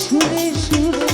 সুরে সুরে